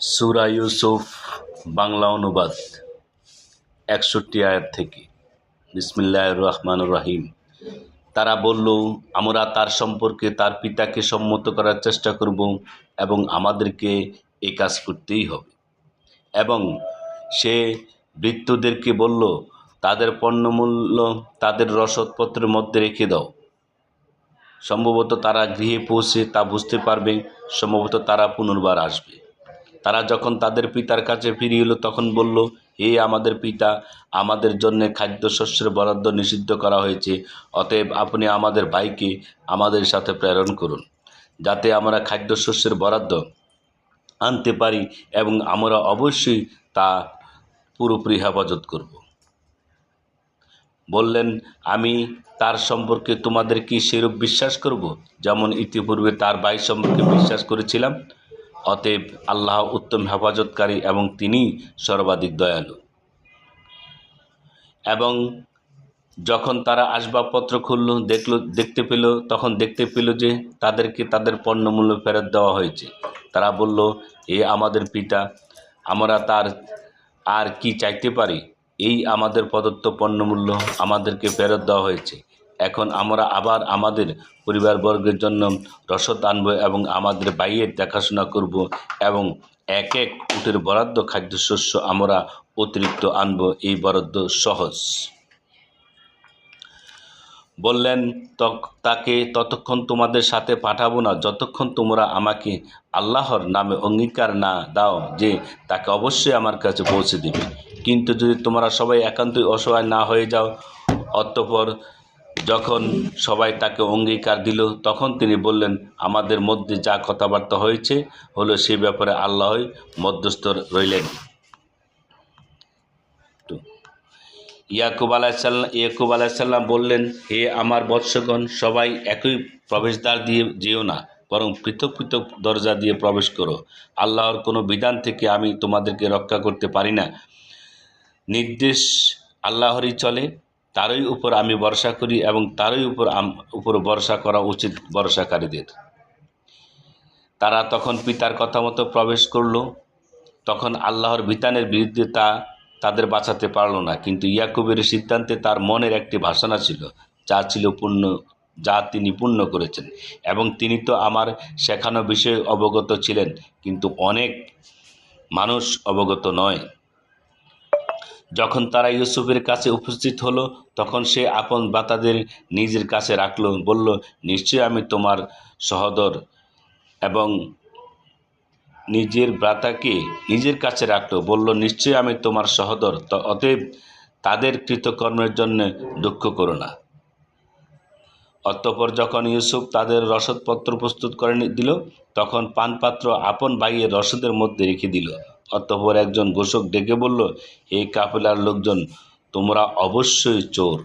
সুরা ইউসুফ বাংলা অনুবাদ একষট্টি আয়াত থেকে। বিসমিল্লাহ রহমান রাহিম। তারা বলল, আমরা তার সম্পর্কে তার পিতাকে সম্মত করার চেষ্টা করব এবং আমাদেরকে এই কাজ করতেই হবে। এবং সে বৃত্তদেরকে বলল, তাদের পণ্যমূল্য তাদের রসদপত্রের মধ্যে রেখে দাও। সম্ভবত তারা গৃহে পৌঁছে তা বুঝতে পারবে, সম্ভবত তারা পুনর্বার আসবে। তারা যখন তাদের পিতার কাছে ফিরে এলো, তখন বলল, হে আমাদের পিতা, আমাদের জন্য খাদ্যশস্যের বরাদ্দ নিষিদ্ধ করা হয়েছে। অতএব আপনি আমাদের ভাইকে আমাদের সাথে প্রেরণ করুন, যাতে আমরা খাদ্যশস্যের বরাদ্দ আনতে পারি এবং আমরা অবশ্যই তা পুরোপুরি হেফাজত করব। বললেন, আমি তার সম্পর্কে তোমাদের কি সেরূপ বিশ্বাস করব? যেমন ইতিপূর্বে তার ভাই সম্পর্কে বিশ্বাস করেছিলাম অতএব আল্লাহ উত্তম হেফাজতকারী এবং তিনি সর্বাধিক দয়ালু। এবং যখন তারা আসবাবপত্র খুলল, দেখল, দেখতে পেল, তখন দেখতে পেল যে তাদেরকে তাদের পণ্যমূল্য ফেরত দেওয়া হয়েছে। তারা বলল, এ আমাদের পিতা, আমরা তার আর কি চাইতে পারি? এই আমাদের প্রদত্ত পণ্যমূল্য আমাদেরকে ফেরত দেওয়া হয়েছে। এখন আমরা আবার আমাদের পরিবারবর্গের জন্য রসদ আনব এবং আমাদের বাইয়ের দেখাশোনা করব এবং এক এক উটের বরাদ্দ খাদ্যশস্য আমরা অতিরিক্ত আনব। এই বরাদ্দ সহজ। বললেন তক- তাকে ততক্ষণ তোমাদের সাথে পাঠাবো না, যতক্ষণ তোমরা আমাকে আল্লাহর নামে অঙ্গীকার না দাও যে তাকে অবশ্যই আমার কাছে পৌঁছে দিবে। কিন্তু যদি তোমরা সবাই একান্তই অসহায় না হয়ে যাও, অতঃপর যখন সবাই তাকে অঙ্গীকার দিল, তখন তিনি বললেন, আমাদের মধ্যে যা কথাবার্তা হয়েছে হলো সে ব্যাপারে আল্লাহই মধ্যস্থ রইলেন। ইয়াকুব আলাহিসাল্লাম ইয়াকুব আলাহিসাল্লাম বললেন, হে আমার বৎসগণ, সবাই একই প্রবেশদ্বার দিয়ে যেও না, বরং পৃথক পৃথক দরজা দিয়ে প্রবেশ করো। আল্লাহর কোনো বিধান থেকে আমি তোমাদেরকে রক্ষা করতে পারি না। নির্দেশ আল্লাহরই চলে তারই উপর আমি ভরসা করি এবং তারই উপর উপর ভরসা করা উচিত ভরসাকারীদের। তারা তখন পিতার কথা মতো প্রবেশ করল। তখন আল্লাহর বিধানের বিরুদ্ধে তা তাদের বাঁচাতে পারল না। কিন্তু ইয়াকুবের সিদ্ধান্তে তার মনের একটি ভাষণা ছিল, যা ছিল পূর্ণ, যা তিনি পূর্ণ করেছেন। এবং তিনি তো আমার শেখানো বিষয়ে অবগত ছিলেন, কিন্তু অনেক মানুষ অবগত নয়। যখন তারা ইউসুফের কাছে উপস্থিত হলো, তখন সে আপন বাতাদের নিজের কাছে রাখল, বলল, নিশ্চয়ই আমি তোমার সহদর এবং নিজের ব্রাতাকে নিজের কাছে রাখল। বলল, নিশ্চয়ই আমি তোমার সহদর অতএব তাদের কৃতকর্মের জন্য দুঃখ করো না। অতঃপর যখন ইউসুফ তাদের রসদপত্র প্রস্তুত করে দিল, তখন পানপাত্র আপন ভাইয়ের রসদের মধ্যে রেখে দিল। অতঃপর একজন ঘোষক ডেকে বলল হে কাফেলার লোকজন তোমরা অবশ্যই চোর।